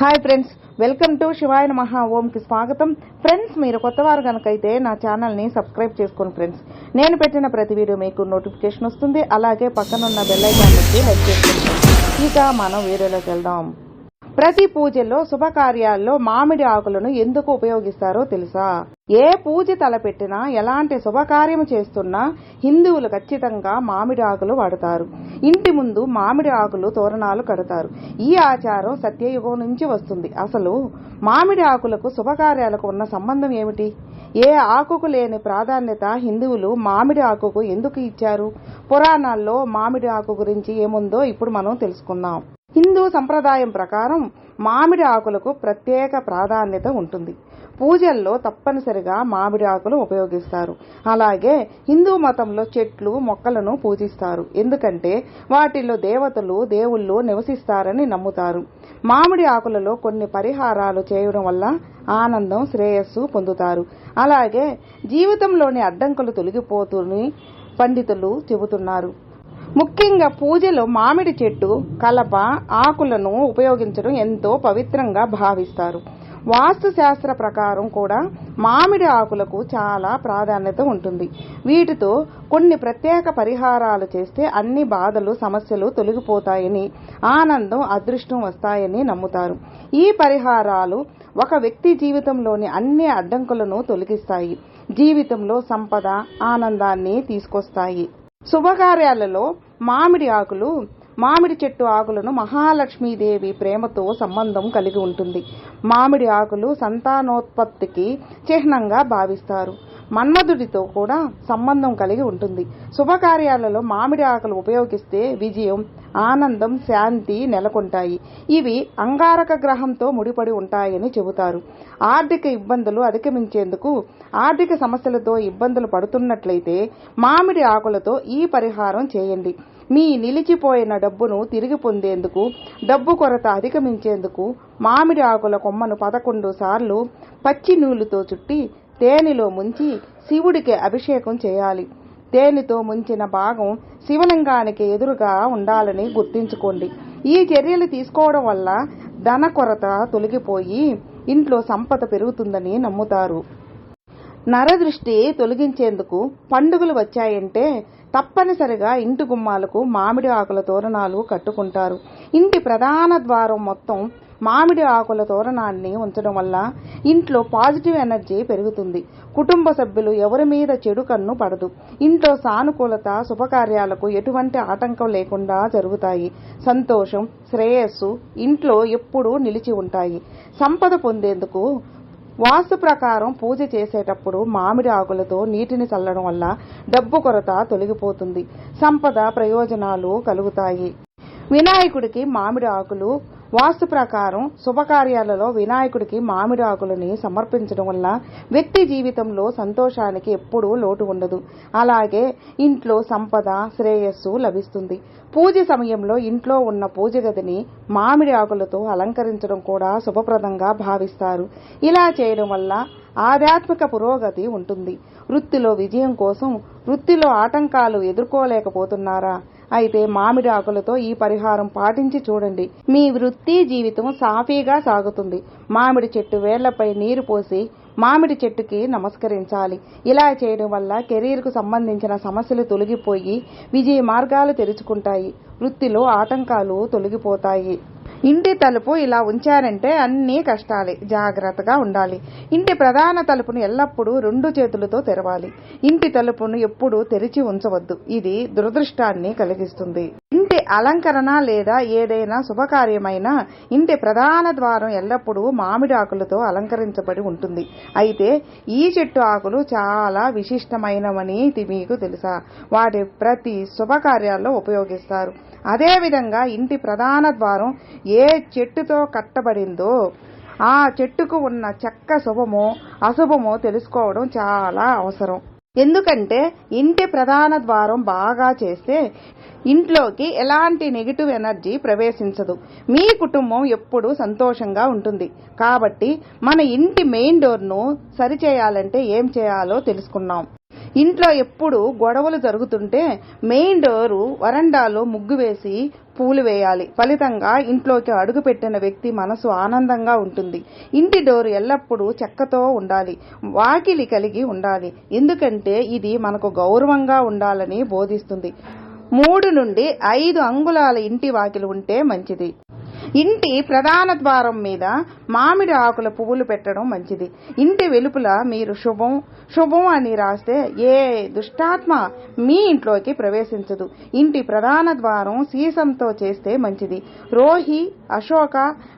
Hi friends welcome to Shivayana మహా ఓంకి స్వాగతం ఫ్రెండ్స్ మీరు కొత్త వారు కనుకైతే నా ఛానల్ని సబ్స్క్రైబ్ చేసుకోండి ఫ్రెండ్స్ నేను పెట్టిన ప్రతి వీడియో మీకు నోటిఫికేషన్ వస్తుంది అలాగే పక్కనున్న బెల్ ఐకాన్ నొక్కి లైక్ చేసుకోండి ఇక మనం వీడియోలోకి వెళ్దాం ప్రతి పూజల్లో శుభకార్యాల్లో మామిడి ఆకులను ఎందుకు ఉపయోగిస్తారో తెలుసా? ఏ పూజ తలపెట్టినా ఎలాంటి శుభకార్యం చేస్తున్నా హిందువులు ఖచ్చితంగా మామిడి ఆకులు వాడతారు. ఇంటి ముందు మామిడి ఆకులు తోరణాలు కడతారు. ఈ ఆచారం సత్యయుగం నుంచి వస్తుంది. అసలు మామిడి ఆకులకు శుభకార్యాలకు ఉన్న సంబంధం ఏమిటి? ఏ ఆకుకు లేని ప్రాధాన్యత హిందువులు మామిడి ఆకుకు ఎందుకు ఇచ్చారు? పురాణాల్లో మామిడి ఆకు గురించి ఏముందో ఇప్పుడు మనం తెలుసుకుందాం. హిందూ సంప్రదాయం ప్రకారం మామిడి ఆకులకు ప్రత్యేక ప్రాధాన్యత ఉంటుంది. పూజల్లో తప్పనిసరిగా మామిడి ఆకులు ఉపయోగిస్తారు. అలాగే హిందూ మతంలో చెట్లు మొక్కలను పూజిస్తారు. ఎందుకంటే వాటిల్లో దేవతలు దేవుళ్ళు నివసిస్తారని నమ్ముతారు. మామిడి ఆకులలో కొన్ని పరిహారాలు చేయడం వల్ల ఆనందం శ్రేయస్సు పొందుతారు. అలాగే జీవితంలోని అడ్డంకులు తొలగిపోతుని పండితులు చెబుతున్నారు. ముఖ్యంగా పూజలో మామిడి చెట్టు కలప ఆకులను ఉపయోగించడం ఎంతో పవిత్రంగా భావిస్తారు. వాస్తు శాస్త్ర ప్రకారం కూడా మామిడి ఆకులకు చాలా ప్రాధాన్యత ఉంటుంది. వీటితో కొన్ని ప్రత్యేక పరిహారాలు చేస్తే అన్ని బాధలు సమస్యలు తొలగిపోతాయని ఆనందం అదృష్టం వస్తాయని నమ్ముతారు. ఈ పరిహారాలు ఒక వ్యక్తి జీవితంలోని అన్ని అడ్డంకులను తొలగిస్తాయి. జీవితంలో సంపద ఆనందాన్ని తీసుకొస్తాయి. శుభకార్యాలలో మామిడి ఆకులు మామిడి చెట్టు ఆకులను మహాలక్ష్మీదేవి ప్రేమతో సంబంధం కలిగి ఉంటుంది. మామిడి ఆకులు సంతానోత్పత్తికి చిహ్నంగా భావిస్తారు. మన్మధుడితో కూడా సంబంధం కలిగి ఉంటుంది. శుభకార్యాలలో మామిడి ఆకులు ఉపయోగిస్తే విజయం ఆనందం శాంతి నెలకొంటాయి. ఇవి అంగారక గ్రహంతో ముడిపడి ఉంటాయని చెబుతారు. ఆర్థిక ఇబ్బందులు అధిగమించేందుకు ఆర్థిక సమస్యలతో ఇబ్బందులు పడుతున్నట్లయితే మామిడి ఆకులతో ఈ పరిహారం చేయండి. మీ నిలిచిపోయిన డబ్బును తిరిగి పొందేందుకు డబ్బు కొరత అధిగమించేందుకు మామిడి ఆకుల కొమ్మను పదకొండు సార్లు పచ్చి నూలుతో చుట్టి తేనెలో ముంచి శివుడికి అభిషేకం చేయాలి. తేనెతో ముంచిన భాగం శివలింగానికి ఎదురుగా ఉండాలని గుర్తుంచుకోండి. ఈ చర్యలు తీసుకోవడం వల్ల ధన కొరత తొలగిపోయి ఇంట్లో సంపద పెరుగుతుందని నమ్ముతారు. నరదృష్టి తొలగించేందుకు పండుగలు వచ్చాయంటే తప్పనిసరిగా ఇంటి గుమ్మాలకు మామిడి ఆకుల తోరణాలు కట్టుకుంటారు. ఇంటి ప్రధాన ద్వారం మొత్తం మామిడి ఆకుల తోరణాన్ని ఉంచడం వల్ల ఇంట్లో పాజిటివ్ ఎనర్జీ పెరుగుతుంది. కుటుంబ సభ్యులు ఎవరి మీద చెడు కన్ను పడదు. ఇంట్లో సానుకూలత శుభకార్యాలకు ఎటువంటి ఆటంకం లేకుండా జరుగుతాయి. సంతోషం శ్రేయస్సు ఇంట్లో ఎప్పుడూ నిలిచి ఉంటాయి. సంపద పొందేందుకు వాస్తు ప్రకారం పూజ చేసేటప్పుడు మామిడి ఆకులతో నీటిని చల్లడం వల్ల డబ్బు కొరత తొలగిపోతుంది. సంపద ప్రయోజనాలు కలుగుతాయి. వినాయకుడికి మామిడి ఆకులు వాస్తు ప్రకారం శుభకార్యాలలో వినాయకుడికి మామిడి ఆకులని సమర్పించడం వల్ల వ్యక్తి జీవితంలో సంతోషానికి ఎప్పుడూ లోటు ఉండదు. అలాగే ఇంట్లో సంపద శ్రేయస్సు లభిస్తుంది. పూజ సమయంలో ఇంట్లో ఉన్న పూజ గదిని మామిడి ఆకులతో అలంకరించడం కూడా శుభప్రదంగా భావిస్తారు. ఇలా చేయడం వల్ల ఆధ్యాత్మిక పురోగతి ఉంటుంది. వృత్తిలో విజయం కోసం వృత్తిలో ఆటంకాలు ఎదుర్కోలేకపోతున్నారా? అయితే మామిడి ఆకులతో ఈ పరిహారం పాటించి చూడండి. మీ వృత్తి జీవితం సాఫీగా సాగుతుంది. మామిడి చెట్టు వేళ్ళపై నీరు పోసి మామిడి చెట్టుకి నమస్కరించాలి. ఇలా చేయడం వల్ల కెరీర్కు సంబంధించిన సమస్యలు తొలగిపోయి విజయ మార్గాలు తెరుచుకుంటాయి. వృత్తిలో ఆటంకాలు తొలగిపోతాయి. ఇంటి తలుపు ఇలా ఉంచారంటే అన్నీ కష్టాలే. జాగ్రత్తగా ఉండాలి. ఇంటి ప్రధాన తలుపును ఎల్లప్పుడూ రెండు చేతులతో తెరవాలి. ఇంటి తలుపును ఎప్పుడూ తెరిచి ఉంచవద్దు. ఇది దురదృష్టాన్ని కలిగిస్తుంది. అలంకరణ లేదా ఏదైనా శుభకార్యమైన ఇంటి ప్రధాన ద్వారం ఎల్లప్పుడూ మామిడి ఆకులతో అలంకరించబడి ఉంటుంది. అయితే ఈ చెట్టు ఆకులు చాలా విశిష్టమైనవని మీకు తెలుసా? వాటి ప్రతి శుభకార్యాల్లో ఉపయోగిస్తారు. అదేవిధంగా ఇంటి ప్రధాన ద్వారం ఏ చెట్టుతో కట్టబడిందో ఆ చెట్టుకు ఉన్న చెక్క శుభమో అశుభమో తెలుసుకోవడం చాలా అవసరం. ఎందుకంటే ఇంటి ప్రధాన ద్వారం బాగా చేస్తే ఇంట్లోకి ఎలాంటి నెగిటివ్ ఎనర్జీ ప్రవేశించదు. మీ కుటుంబం ఎప్పుడూ సంతోషంగా ఉంటుంది. కాబట్టి మన ఇంటి మెయిన్ డోర్ను సరిచేయాలంటే ఏం చేయాలో తెలుసుకున్నాం. ఇంట్లో ఎప్పుడు గొడవలు జరుగుతుంటే మెయిన్ డోరు వరండాలో ముగ్గు వేసి పూలు వేయాలి. ఫలితంగా ఇంట్లోకి అడుగుపెట్టిన వ్యక్తి మనసు ఆనందంగా ఉంటుంది. ఇంటి డోరు ఎల్లప్పుడూ చెక్కతో ఉండాలి. వాకిలి కలిగి ఉండాలి. ఎందుకంటే ఇది మనకు గౌరవంగా ఉండాలని బోధిస్తుంది. మూడు నుండి ఐదు అంగుళాల ఇంటి వాకిలి ఉంటే మంచిది. ఇంటి ప్రధాన ద్వారం మీద మామిడి ఆకుల పువ్వులు పెట్టడం మంచిది. ఇంటి వెలుపల మీరు శుభం శుభం అని రాస్తే ఏ దుష్టాత్మ మీ ఇంట్లోకి ప్రవేశించదు. ఇంటి ప్రధాన ద్వారం సీసంతో చేస్తే మంచిది. రోహి అశోక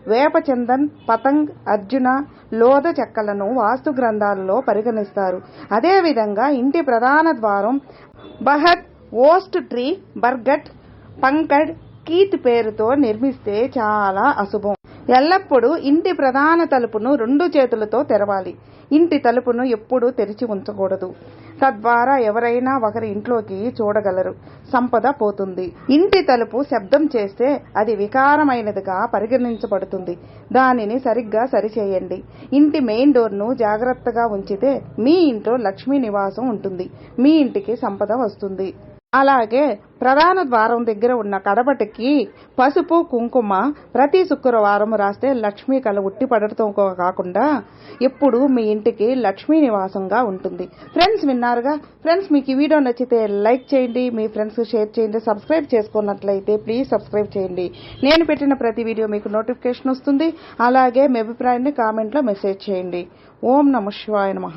వేపచందన్ పతంగ్ అర్జున లోద చెక్కలను వాస్తు గ్రంథాలలో పరిగణిస్తారు. అదేవిధంగా ఇంటి ప్రధాన ద్వారం బహత్ ఓస్ట్ ట్రీ బర్గట్ పంకడ్ కీత్ పేరుతో నిర్మిస్తే చాలా అశుభం. ఎల్లప్పుడూ ఇంటి ప్రధాన తలుపును రెండు చేతులతో తెరవాలి. ఇంటి తలుపును ఎప్పుడూ తెరిచి ఉంచకూడదు. తద్వారా ఎవరైనా ఒకరి ఇంట్లోకి చూడగలరు. సంపద పోతుంది. ఇంటి తలుపు శబ్దం చేస్తే అది వికారమైనదిగా పరిగణించబడుతుంది. దానిని సరిగ్గా సరిచేయండి. ఇంటి మెయిన్ డోర్ను జాగ్రత్తగా ఉంచితే మీ ఇంట్లో లక్ష్మీ నివాసం ఉంటుంది. మీ ఇంటికి సంపద వస్తుంది. అలాగే ప్రధాన ద్వారం దగ్గర ఉన్న కడపటికి పసుపు కుంకుమ ప్రతి శుక్రవారం రాస్తే లక్ష్మీ కళ ఉట్టి పడటం కాకుండా ఎప్పుడు మీ ఇంటికి లక్ష్మీ నివాసంగా ఉంటుంది. ఫ్రెండ్స్ విన్నారుగా? ఫ్రెండ్స్ మీకు ఈ వీడియో నచ్చితే లైక్ చేయండి మీ ఫ్రెండ్స్ షేర్ చేయండి సబ్స్క్రైబ్ చేసుకున్నట్లయితే ప్లీజ్ సబ్స్క్రైబ్ చేయండి. నేను పెట్టిన ప్రతి వీడియో మీకు నోటిఫికేషన్ వస్తుంది. అలాగే మీ అభిప్రాయాన్ని కామెంట్లో మెసేజ్ చేయండి. ఓం నమ శివాయ నమ.